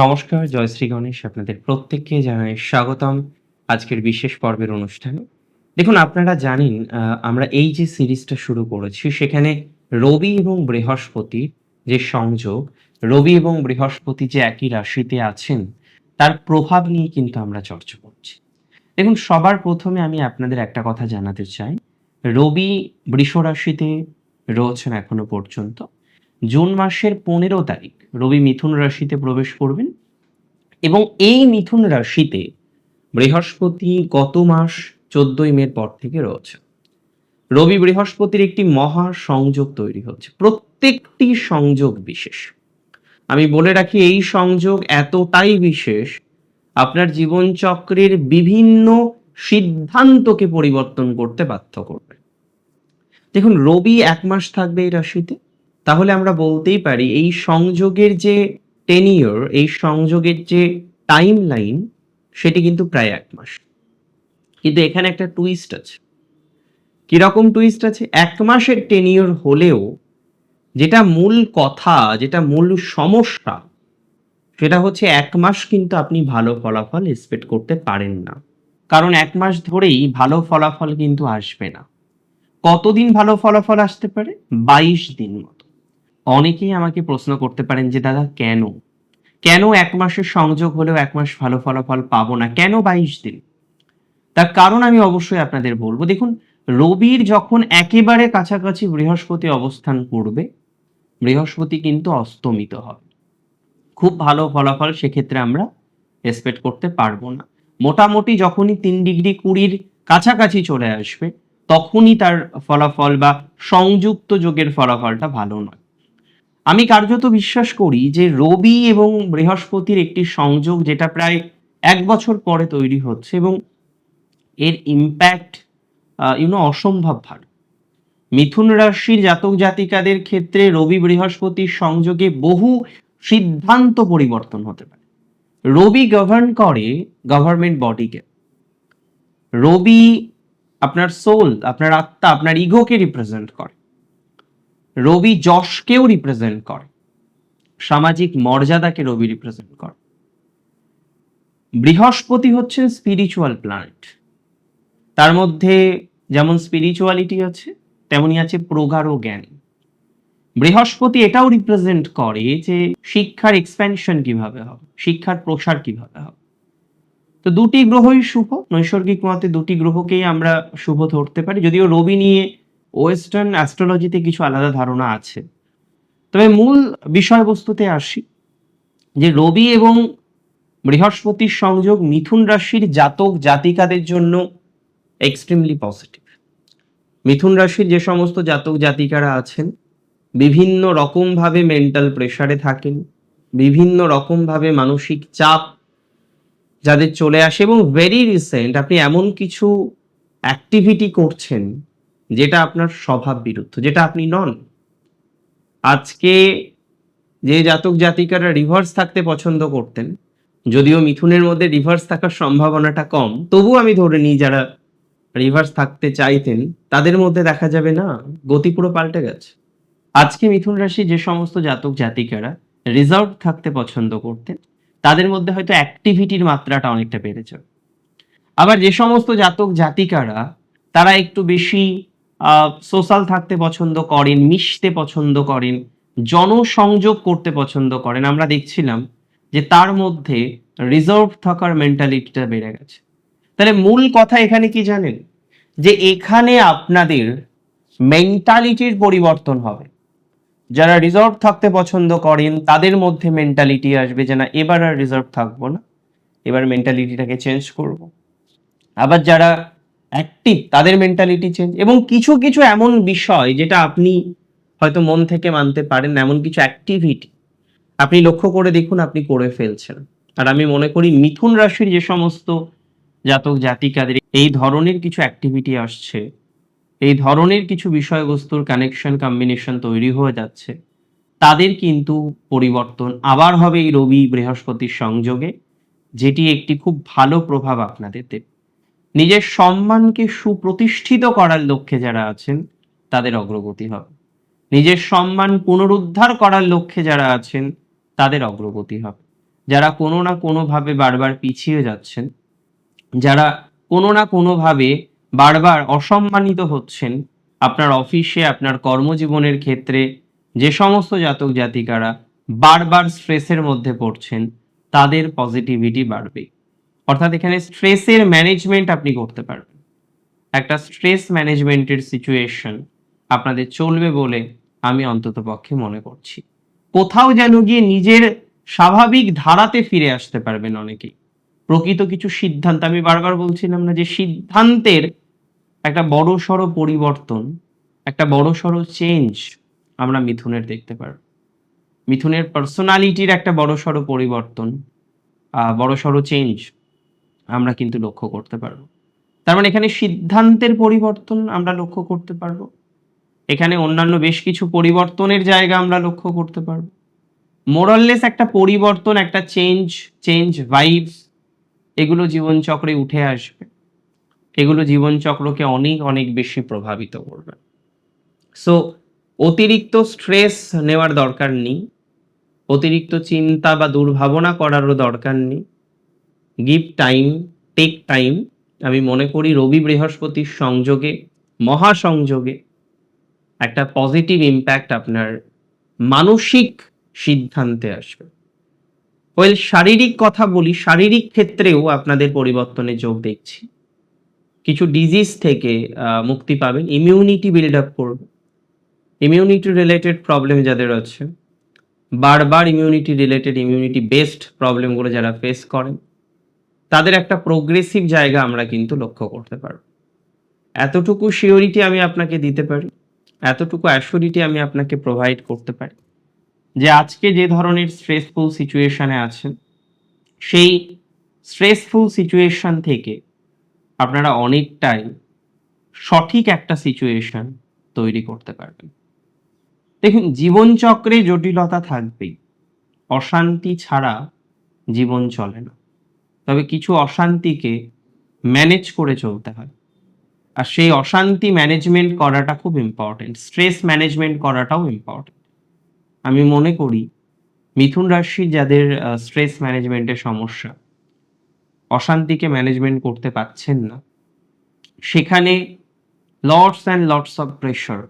নমস্কার জয়শ্রী গণেশ আপনাদের প্রত্যেককে জানাই স্বাগতম আজকের বিশেষ পর্বের অনুষ্ঠানে। দেখুন, আপনারা জানেন আমরা এই যে সিরিজটা শুরু করেছি, সেখানে রবি এবং বৃহস্পতি যে সংযোগ, রবি এবং বৃহস্পতি যে একই রাশিতে আছেন, তার প্রভাব নিয়ে কিন্তু আমরা চর্চা করছি। দেখুন, সবার প্রথমে আমি আপনাদের একটা কথা জানাতে চাই। রবি বৃষ রাশিতে রয়েছেন এখনও পর্যন্ত। জুন মাসের পনেরো তারিখ রবি মিথুন রাশিতে প্রবেশ করবেন এবং এই মিথুন রাশিতে বৃহস্পতি গত মাস চোদ্দই মের পর থেকে রয়েছে। রবি বৃহস্পতির একটি মহা সংযোগ তৈরি হচ্ছে, প্রত্যেকটি সংযোগ বিশেষ। আমি বলে রাখি, এই সংযোগ এতটাই বিশেষ, আপনার জীবনচক্রের বিভিন্ন সিদ্ধান্তকে পরিবর্তন করতে বাধ্য করবে। দেখুন, রবি এক মাস থাকবে এই রাশিতে তাহলে আমরা বলতেই পারি এই সংযোগের যে টেনিয়র এই সংযোগের যে টাইম লাইন সেটি কিন্তু প্রায় এক মাস। কিন্তু এখানে একটা টুইস্ট আছে। কীরকম টুইস্ট আছে? এক মাসের টেনিয়র হলেও যেটা মূল কথা, যেটা মূল সমস্যা, সেটা হচ্ছে এক মাস কিন্তু আপনি ভালো ফলাফল এক্সপেক্ট করতে পারেন না। কারণ এক মাস ধরেই ভালো ফলাফল কিন্তু আসবে না। কতদিন ভালো ফলাফল আসতে পারে? বাইশ দিন অনেকেই আমাকে প্রশ্ন করতে পারেন যে, দাদা, কেন? কেন এক মাসের সংযোগ হলেও এক মাস ভালো ফলাফল পাবো না? কেন বাইশ দিন? তার কারণ আমি অবশ্যই আপনাদের বলব। দেখুন, রবির যখন একেবারে কাছাকাছি বৃহস্পতি অবস্থান করবে, বৃহস্পতি কিন্তু অস্তমিত হবে। খুব ভালো ফলাফল সেক্ষেত্রে আমরা এক্সপেক্ট করতে পারব না। মোটামুটি যখনই তিন ডিগ্রি কুড়ির কাছাকাছি চলে আসবে, তখনই তার ফলাফল বা সংযুক্ত যোগের ফলাফলটা ভালো নয়। আমি কার্যত বিশ্বাস করি যে রবি এবং বৃহস্পতির একটি সংযোগ যেটা প্রায় এক বছর পরে তৈরি হচ্ছে এবং এর ইম্প্যাক্ট ইউনো অসম্ভব ভালো। মিথুন রাশির জাতক জাতিকাদের ক্ষেত্রে রবি বৃহস্পতির সংযোগে বহু সিদ্ধান্ত পরিবর্তন হতে পারে। রবি গভর্ন করে গভর্নমেন্ট বডিকে রবি আপনার সোল আপনার আত্মা, আপনার ইগোকে রিপ্রেজেন্ট করে। রবি যশকেও রিপ্রেজেন্ট করে। সামাজিক মর্যাদাকে রবি রিপ্রেজেন্ট করে। বৃহস্পতি হচ্ছে স্পিরিচুয়াল প্ল্যানেট তার মধ্যে যেমন স্পিরিচুয়ালিটি আছে, তেমনি আছে প্রগাঢ় জ্ঞান। বৃহস্পতি এটাও রিপ্রেজেন্ট করে যে শিক্ষার এক্সপ্যানশন কীভাবে হবে, শিক্ষার প্রসার কীভাবে হবে। তো দুটি গ্রহই শুভ, নৈসর্গিক মতে দুটি গ্রহকেই আমরা শুভ ধরতে পারি। যদিও রবি নিয়ে ওয়েস্টার্ন অ্যাস্ট্রোলজিতে কিছু আলাদা ধারণা আছে। তবে মূল বিষয়বস্তুতে আসি, যে রবি এবং বৃহস্পতির সংযোগ মিথুন রাশির জাতক জাতিকাদের জন্য এক্সট্রিমলি পজিটিভ মিথুন রাশির যে সমস্ত জাতক জাতিকারা আছেন, বিভিন্ন রকমভাবে মেন্টাল প্রেসারে থাকেন, বিভিন্ন রকমভাবে মানসিক চাপ যাদের চলে আসে এবং ভেরি রিসেন্ট আপনি এমন কিছু অ্যাক্টিভিটি করছেন যেটা আপনার স্বভাব বিরুদ্ধ, যেটা আপনি নন। আজকে যে জাতক জাতিকারা রিভার্স থাকতে পছন্দ করতেন, যদিও মিথুনের মধ্যে রিভার্স থাকার সম্ভাবনাটা কম তবু আমি ধরে নিই যারা রিভার্স থাকতে চাইতেন, তাদের মধ্যে দেখা যাবে না, গতি পুরো পাল্টে গেছে। আজকে মিথুন রাশি যে সমস্ত জাতক জাতিকারা রিজার্ভ থাকতে পছন্দ করতেন, তাদের মধ্যে হয়তো অ্যাক্টিভিটির মাত্রাটা অনেকটা বেড়ে যাবে। আবার যে সমস্ত জাতক জাতিকারা, তারা একটু বেশি সোশ্যাল থাকতে পছন্দ করেন, মিশতে পছন্দ করেন, জনসংযোগ করতে পছন্দ করেন, আমরা দেখছিলাম যে তার মধ্যে রিজার্ভ থাকার মেন্টালিটিটা বেড়ে গেছে। তাহলে মূল কথা এখানে কি জানেন? যে এখানে আপনাদের মেন্টালিটির পরিবর্তন হবে। যারা রিজার্ভ থাকতে পছন্দ করেন, তাদের মধ্যে মেন্টালিটি আসবে যে না, এবার আর রিজার্ভ থাকব না, এবার মেন্টালিটিটাকে চেঞ্জ করব। আবার যারা অ্যাক্টিভ তাদের মেন্টালিটি চেঞ্জ এবং কিছু কিছু এমন বিষয় যেটা আপনি হয়তো মন থেকে মানতে পারেন এমন কিছু অ্যাক্টিভিটি আপনি লক্ষ্য করে দেখুন আপনি করে ফেলছেন। আর আমি মনে করি মিথুন রাশির যে সমস্ত জাতক, জাতিকাদের, এই ধরনের কিছু অ্যাক্টিভিটি আসছে, এই ধরনের কিছু বিষয়বস্তুর কানেকশন কম্বিনেশন তৈরি হয়ে যাচ্ছে, তাদের কিন্তু পরিবর্তন আবার হবে এই রবি বৃহস্পতির সংযোগে, যেটি একটি খুব ভালো প্রভাব আপনাদের দেবে। নিজের সম্মানকে সুপ্রতিষ্ঠিত করার লক্ষ্যে যারা আছেন, তাদের অগ্রগতি হবে। নিজের সম্মান পুনরুদ্ধার করার লক্ষ্যে যারা আছেন, তাদের অগ্রগতি হবে। যারা কোনো না কোনোভাবে বারবার পিছিয়ে যাচ্ছেন, যারা কোনো না কোনোভাবে বারবার অসম্মানিত হচ্ছেন, আপনার অফিসে, আপনার কর্মজীবনের ক্ষেত্রে, যে সমস্ত জাতক জাতিকারা বারবার স্ট্রেসের মধ্যে পড়ছেন, তাদের পজিটিভিটি বাড়বে। অর্থাৎ এখানে স্ট্রেসের ম্যানেজমেন্ট আপনি করতে পারবেন। একটা স্ট্রেস ম্যানেজমেন্টের সিচুয়েশন আপনাদের চলবে বলে আমি অন্তত পক্ষে মনে করছি। কোথাও যেন গিয়ে নিজের স্বাভাবিক ধারাতে ফিরে আসতে পারবেন অনেকেই। প্রকৃত কিছু সিদ্ধান্ত, আমি বারবার বলছিলাম না যে সিদ্ধান্তের একটা বড় সড়ো পরিবর্তন, একটা বড় সড়ো চেঞ্জ আমরা মিথুনের দেখতে পারব। মিথুনের পার্সোনালিটির একটা বড় সড়ো পরিবর্তন বড় সড়ো চেঞ্জ আমরা কিন্তু লক্ষ্য করতে পারব। তার মানে এখানে সিদ্ধান্তের পরিবর্তন আমরা লক্ষ্য করতে পারব। এখানে অন্যান্য বেশ কিছু পরিবর্তনের জায়গা আমরা লক্ষ্য করতে পারব। মোরাললেস একটা পরিবর্তন, একটা চেঞ্জ চেঞ্জ ভাইবস এগুলো জীবনচক্রে উঠে আসবে। এগুলো জীবনচক্রকে অনেক অনেক বেশি প্রভাবিত করবে। সো অতিরিক্ত স্ট্রেস নেওয়ার দরকার নেই। অতিরিক্ত চিন্তা বা দুর্ভাবনা করারও দরকার নেই। গিভ টাইম টেক টাইম আমি মনে করি রবি বৃহস্পতির সংযোগে, মহাসংযোগে একটা পজিটিভ ইম্প্যাক্ট আপনার মানসিক সিদ্ধান্তে আসবে। ওয়েল শারীরিক কথা বলি, শারীরিক ক্ষেত্রেও আপনাদের পরিবর্তনে যোগ দেখছি। কিছু ডিজিজ থেকে মুক্তি পাবেন ইমিউনিটি বিল্ড আপ করবে। ইমিউনিটি রিলেটেড প্রবলেম যাদের আছে, বারবার ইমিউনিটি রিলেটেড ইমিউনিটি বেসড প্রবলেমগুলো যারা ফেস করেন তাদের একটা প্রোগ্রেসিভ জায়গা আমরা কিন্তু লক্ষ্য করতে পারব। এতটুকু শিওরিটি আমি আপনাকে দিতে পারি, এতটুকু অ্যাসিওরিটি আমি আপনাকে প্রোভাইড করতে পারি যে আজকে যে ধরনের স্ট্রেসফুল সিচুয়েশানে আছেন, সেই স্ট্রেসফুল সিচুয়েশন থেকে আপনারা অনেকটাই সঠিক একটা সিচুয়েশন তৈরি করতে পারবেন। দেখুন, জীবনচক্রে জটিলতা থাকবেই, অশান্তি ছাড়া জীবন চলে না। তবে কিছু অশান্তিকে ম্যানেজ করে চলতে হয়। আর সেই অশান্তি ম্যানেজমেন্ট করাটা খুব ইম্পর্টেন্ট স্ট্রেস ম্যানেজমেন্ট করাটাও ইম্পর্টেন্ট আমি মনে করি, মিথুন রাশির যাদের স্ট্রেস ম্যানেজমেন্টের সমস্যা, অশান্তিকে ম্যানেজমেন্ট করতে পারছেন না। সেখানে lots and lots of pressure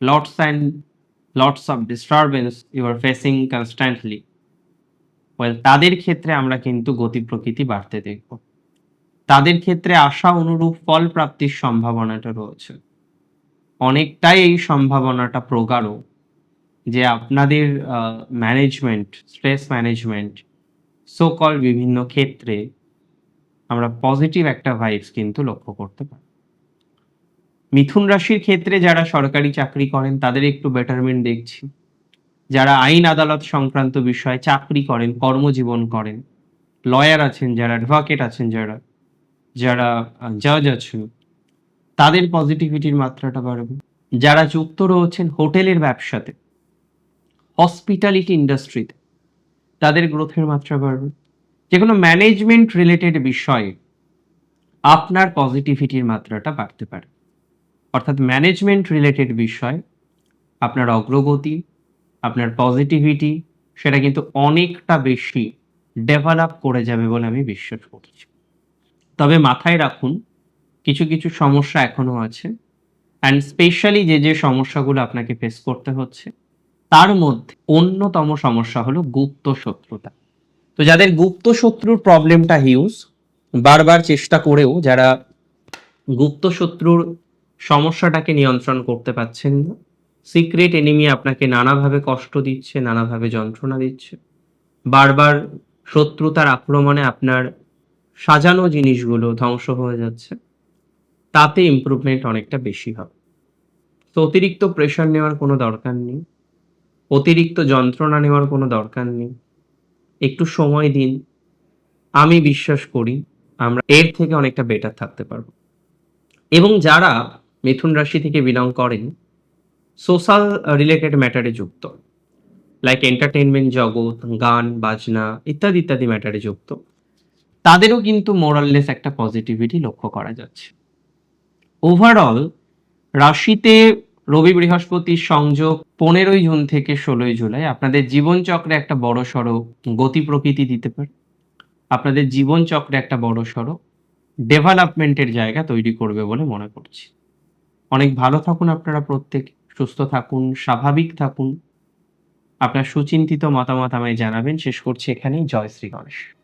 lots and lots of disturbance you are facing constantly well তাদের ক্ষেত্রে আমরা কিন্তু গতি প্রকৃতি বাড়তে দেখব। তাদের ক্ষেত্রে আশা অনুরূপ ফল প্রাপ্তির সম্ভাবনাটা রয়েছে। অনেকটাই এই সম্ভাবনাটা প্রগাঢ় যে আপনাদের ম্যানেজমেন্ট স্ট্রেস ম্যানেজমেন্ট সোকল বিভিন্ন ক্ষেত্রে আমরা পজিটিভ একটা ভাইবস কিন্তু লক্ষ্য করতে পারি। মিথুন রাশির ক্ষেত্রে যারা সরকারি চাকরি করেন, তাদের একটু বেটারমেন্ট দেখছি। যারা আইন আদালত সংক্রান্ত বিষয়ে চাকরি করেন, কর্মজীবন করেন লয়ার আছেন যারা অ্যাডভোকেট আছেন যারা যারা জাজ আছেন, তাদের পজিটিভিটির মাত্রাটা বাড়বে। যারা যুক্ত রয়েছেন হোটেলের ব্যবসাতে হসপিটালিটি ইন্ডাস্ট্রিতে তাদের গ্রোথের মাত্রা বাড়বে। যে কোনো ম্যানেজমেন্ট রিলেটেড বিষয়ে আপনার পজিটিভিটির মাত্রাটা বাড়তে পারে। অর্থাৎ ম্যানেজমেন্ট রিলেটেড বিষয় আপনার অগ্রগতি আপনার পজিটিভিটি সেটা কিন্তু অনেকটা বেশি ডেভেলপ করে যাবে বলে আমি বিশ্বাস করছি। তবে মাথায় রাখুন, কিছু কিছু সমস্যা এখনও আছে অ্যান্ড স্পেশালি যে যে সমস্যাগুলো আপনাকে ফেস করতে হচ্ছে, তার মধ্যে অন্যতম সমস্যা হলো গুপ্ত শত্রুতা। তো যাদের গুপ্ত শত্রুর প্রবলেমটা হিউজ বারবার চেষ্টা করেও যারা গুপ্ত শত্রুর সমস্যাটাকে নিয়ন্ত্রণ করতে পারছেন না সিক্রেট এনিমি আপনাকে নানাভাবে কষ্ট দিচ্ছে, নানাভাবে যন্ত্রণা দিচ্ছে। বারবার শত্রুতার আক্রমণে আপনার সাজানো জিনিসগুলো ধ্বংস হয়ে যাচ্ছে। তাতে ইমপ্রুভমেন্ট অনেকটা বেশি হবে। তো অতিরিক্ত প্রেশার নেওয়ার কোনো দরকার নেই। অতিরিক্ত যন্ত্রণা নেওয়ার কোনো দরকার নেই। একটু সময় দিন। আমি বিশ্বাস করি আমরা এর থেকে অনেকটা বেটার থাকতে পারব। এবং যারা মিথুন রাশি থেকে বিলং করেন সোশ্যাল রিলেটেড ম্যাটারে যুক্ত। লাইক এন্টারটেনমেন্ট জগৎ, গান, বাজনা, ইত্যাদি ইত্যাদি ম্যাটারে যুক্ত। তাদেরও কিন্তু মোরাললেস একটা পজিটিভিটি লক্ষ্য করা যাচ্ছে। ওভারঅল রাশিতে রবি বৃহস্পতির সংযোগ পনেরোই জুন থেকে ষোলোই জুলাই। আপনাদের জীবনচক্রে একটা বড় সড়ো গতি প্রকৃতি দিতে পারে। আপনাদের জীবনচক্রে একটা বড় সড়ো ডেভেলপমেন্টের জায়গা তৈরি করবে বলে মনে করছি। অনেক ভালো থাকুন আপনারা প্রত্যেক। সুস্থ থাকুন, স্বাভাবিক থাকুন। আপনার সুচিন্তিত মতামত আমায় জানাবেন। শেষ করছি এখানেই। জয় শ্রী গণেশ।